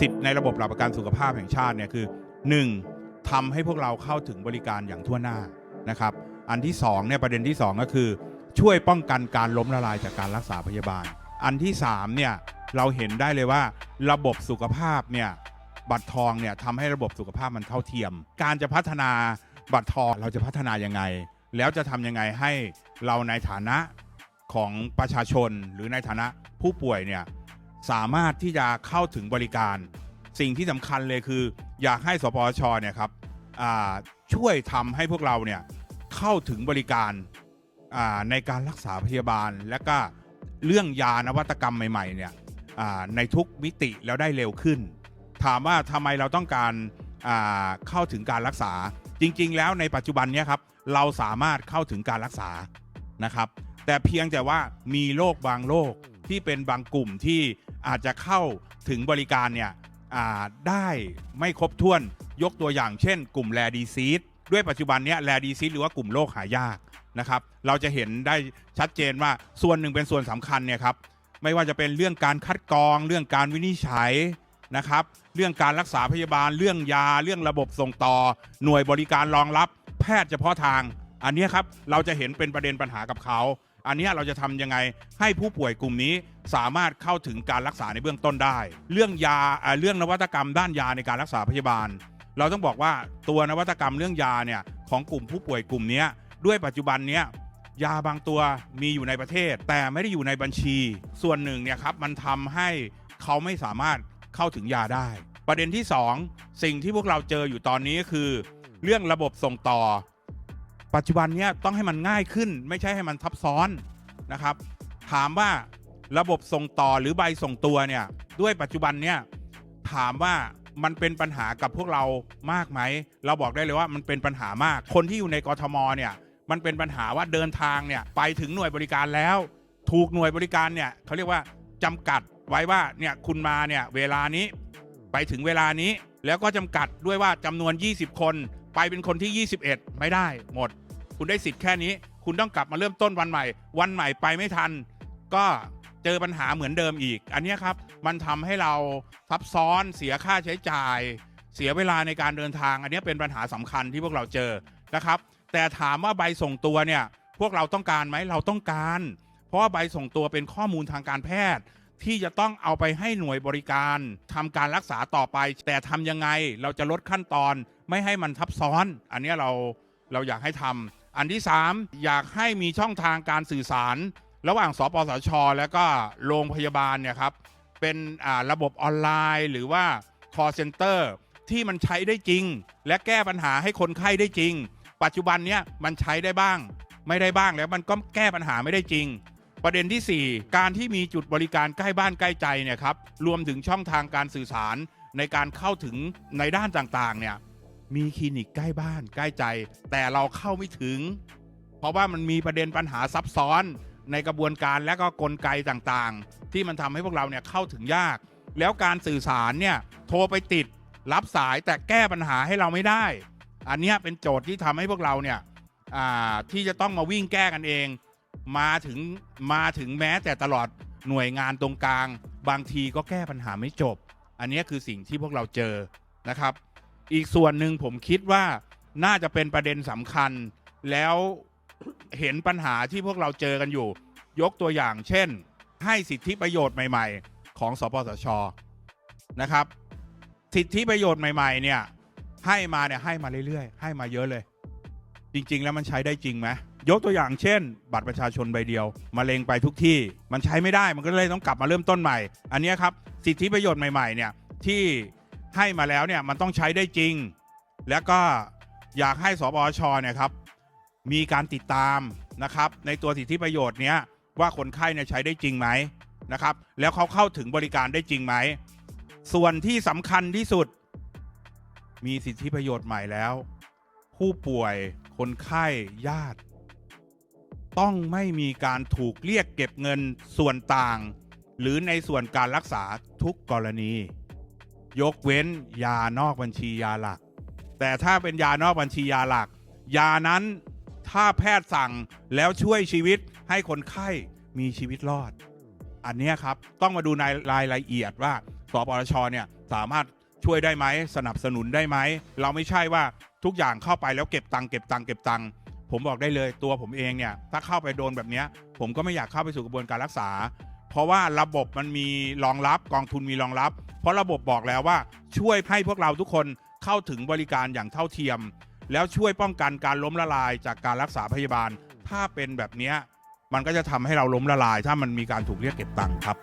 สิทธิ์ในระบบหลักประกันสุขภาพแห่งชาติเนี่ยคือ 1. ทำให้พวกเราเข้าถึงบริการอย่างทั่วหน้านะครับ อันที่2เนี่ยประเด็นที่ 2 ก็คือ ช่วยป้องกันการล้มละลายจากการรักษาพยาบาล อันที่3เนี่ยเราเห็นได้เลยว่าระบบสุขภาพเนี่ยบัตรทองเนี่ยทำให้ระบบสุขภาพมันเท่าเทียม การจะพัฒนาบัตรทองเราจะพัฒนายังไง แล้วจะทำยังไงให้เราในฐานะของประชาชนหรือในฐานะผู้ป่วยเนี่ย สามารถที่จะเข้าถึงบริการ สิ่งที่สำคัญเลยคือ อยากให้สปชเนี่ยครับช่วยทำให้พวกเราเนี่ยเข้าถึงบริการในการรักษาพยาบาล และก็เรื่องยานวัตกรรมใหม่ๆเนี่ยในทุกมิติแล้วได้เร็วขึ้น ถามว่าทำไมเราต้องการเข้าถึงการรักษา จริง ๆ แล้วในปัจจุบันเนี้ครับเราสามารถเข้าถึงการรักษานะครับ แต่เพียงแต่ว่ามีโรคบางโรคที่เป็นบางกลุ่มที่ อาจจะเข้าถึงบริการเนี่ยได้ไม่ครบถ้วนยกตัวอย่างเช่น กลุ่มแรดีซีดด้วยปัจจุบันเนี้ยแรดีซีดหรือว่ากลุ่มโรคหายากนะครับ เราจะเห็นได้ชัดเจนว่าส่วนหนึ่งเป็นส่วนสำคัญเนี่ยครับไม่ว่าจะเป็นเรื่องการคัดกรอง เรื่องการวินิจฉัยนะครับ เรื่องการรักษาพยาบาล เรื่องยา เรื่องระบบส่งต่อ หน่วยบริการรองรับ แพทย์เฉพาะทาง อันนี้ครับเราจะเห็นเป็นประเด็นปัญหากับเขา อันนี้เราจะทำยังไงให้ผู้ป่วยกลุ่มนี้สามารถเข้าถึงการรักษาในเบื้องต้นได้ เรื่องยาเรื่องนวัตกรรมด้านยาในการรักษาพยาบาล เราต้องบอกว่าตัวนวัตกรรมเรื่องยาเนี่ยของกลุ่มผู้ป่วยกลุ่มนี้ด้วยปัจจุบันเนี้ยยาบางตัวมีอยู่ในประเทศ แต่ไม่ได้อยู่ในบัญชี ส่วนหนึ่งเนี่ยครับมันทำให้เขาไม่สามารถเข้าถึงยาได้ ประเด็นที่ 2 สิ่งที่พวกเราเจออยู่ตอนนี้ก็คือ เรื่องระบบส่งต่อ ปัจจุบันเนี้ยต้องให้มันง่ายขึ้น ไม่ใช่ให้มันทับซ้อนนะครับ ถามว่าระบบส่งต่อหรือใบส่งตัวเนี่ย ด้วยปัจจุบันเนี่ยถามว่ามันเป็นปัญหากับพวกเรามากไหม เราบอกได้เลยว่ามันเป็นปัญหามาก คนที่อยู่ในกรทมเนี่ยมันเป็นปัญหาว่าเดินทางเนี่ยไปถึงหน่วยบริการแล้ว ถูกหน่วยบริการเนี่ยเขาเรียกว่าจำกัดไว้ว่าเนี่ยคุณมาเนี่ยเวลานี้ไปถึงเวลานี้แล้วก็จำกัดด้วยว่าจำนวน 20 คน ไปเป็นคนที่ 21 ไม่ได้หมด คุณได้สิทธิ์แค่นี้ คุณต้องกลับมาเริ่มต้นวันใหม่ วันใหม่ไปไม่ทัน ก็เจอปัญหาเหมือนเดิมอีก อันนี้ครับ มันทำให้เราซับซ้อนเสียค่าใช้จ่าย เสียเวลาในการเดินทาง อันนี้เป็นปัญหาสำคัญที่พวกเราเจอนะครับ แต่ถามว่าใบส่งตัวเนี่ยพวกเราต้องการไหมเราต้องการ เพราะว่าใบส่งตัวเป็นข้อมูลทางการแพทย์ ที่จะต้องเอาไปให้หน่วยบริการทำการรักษาต่อไป แต่ทำยังไงเราจะลดขั้นตอนไม่ให้มันทับซ้อน อันนี้เราเราอยากให้ทำ อันที่ 3 อยากให้มีช่องทางการสื่อสาร ระหว่างสปสช แล้วก็โรงพยาบาลเนี่ยครับเป็นระบบออนไลน์หรือว่า call center ที่มันใช้ได้จริง และแก้ปัญหาให้คนไข้ได้จริง ปัจจุบันเนี้ยมันใช้ได้บ้าง ไม่ได้บ้างแล้วมันก็แก้ปัญหาไม่ได้จริง ประเด็นที่ 4 การที่มีจุดบริการใกล้บ้านใกล้ใจเนี่ยครับรวมถึงช่องทางการสื่อสารในการเข้าถึงในด้านต่างๆเนี่ย มีคลินิกใกล้บ้านใกล้ใจ แต่เราเข้าไม่ถึง เพราะว่ามันมีประเด็นปัญหาซับซ้อนในกระบวนการและก็กลไกต่างๆ ที่มันทำให้พวกเราเนี่ยเข้าถึงยาก แล้วการสื่อสารเนี่ยโทรไปติดรับสายแต่แก้ปัญหาให้เราไม่ได้ อันนี้เป็นโจทย์ที่ทำให้พวกเราเนี่ยที่จะต้องมาวิ่งแก้กันเอง มาถึงมาถึงแม้แต่ตลอดหน่วยงานตรงกลาง บางทีก็แก้ปัญหาไม่จบ อันนี้คือสิ่งที่พวกเราเจอนะครับ อีกส่วนหนึ่งผมคิดว่าน่าจะเป็นประเด็นสำคัญ แล้วเห็นปัญหาที่พวกเราเจอกันอยู่ ยกตัวอย่างเช่น ให้สิทธิประโยชน์ใหม่ ๆ ของสปสชนะครับ สิทธิประโยชน์ใหม่ ๆ เนี่ย ให้มาเนี่ยให้มาเรื่อยๆ ให้มาเยอะเลย จริง ๆ แล้วมันใช้ได้จริงไหมยกตัวอย่างเช่น บัตรประชาชนใบเดียวมาเลงไปทุกที่ มันใช้ไม่ได้มันก็เลยต้องกลับมาเริ่มต้นใหม่ อันนี้ครับ สิทธิประโยชน์ใหม่ๆเนี่ยที่ ให้มาแล้วเนี่ยมันต้องใช้ได้จริง แล้วก็อยากให้สปชเนี่ยครับมีการติดตามนะครับ ในตัวสิทธิประโยชน์เนี้ยว่าคนไข้เนี่ยใช้ได้จริงไหมนะครับ แล้วเขาเข้าถึงบริการได้จริงไหม ส่วนที่สำคัญที่สุด มีสิทธิประโยชน์ใหม่แล้ว ผู้ป่วยคนไข้ญาติ ต้องไม่มีการถูกเรียกเก็บเงินส่วนต่าง หรือในส่วนการรักษาทุกกรณี ยกเว้นยานอกบัญชียาหลัก แต่ถ้าเป็นยานอกบัญชียาหลัก ยานั้นถ้าแพทย์สั่งแล้วช่วยชีวิตให้คนไข้มีชีวิตรอด อันนี้ครับต้องมาดูในรายละเอียดว่าสปชเนี่ยสามารถช่วยได้ไหมสนับสนุนได้ไหมเราไม่ใช่ว่าทุกอย่างเข้าไปแล้วเก็บตังค์เก็บตังค์เก็บตังค์ผมบอกได้เลยตัวผมเองเนี่ยถ้าเข้าไปโดนแบบนี้ผมก็ไม่อยากเข้าไปสู่กระบวนการรักษา เพราะว่าระบบมันมีรองรับกองทุนมีรองรับ เพราะระบบบอกแล้วว่าช่วยให้พวกเราทุกคนเข้าถึงบริการอย่างเท่าเทียม แล้วช่วยป้องกันการล้มละลายจากการรักษาพยาบาล ถ้าเป็นแบบนี้มันก็จะทำให้เราล้มละลาย ถ้ามันมีการถูกเรียกเก็บตังค์ครับ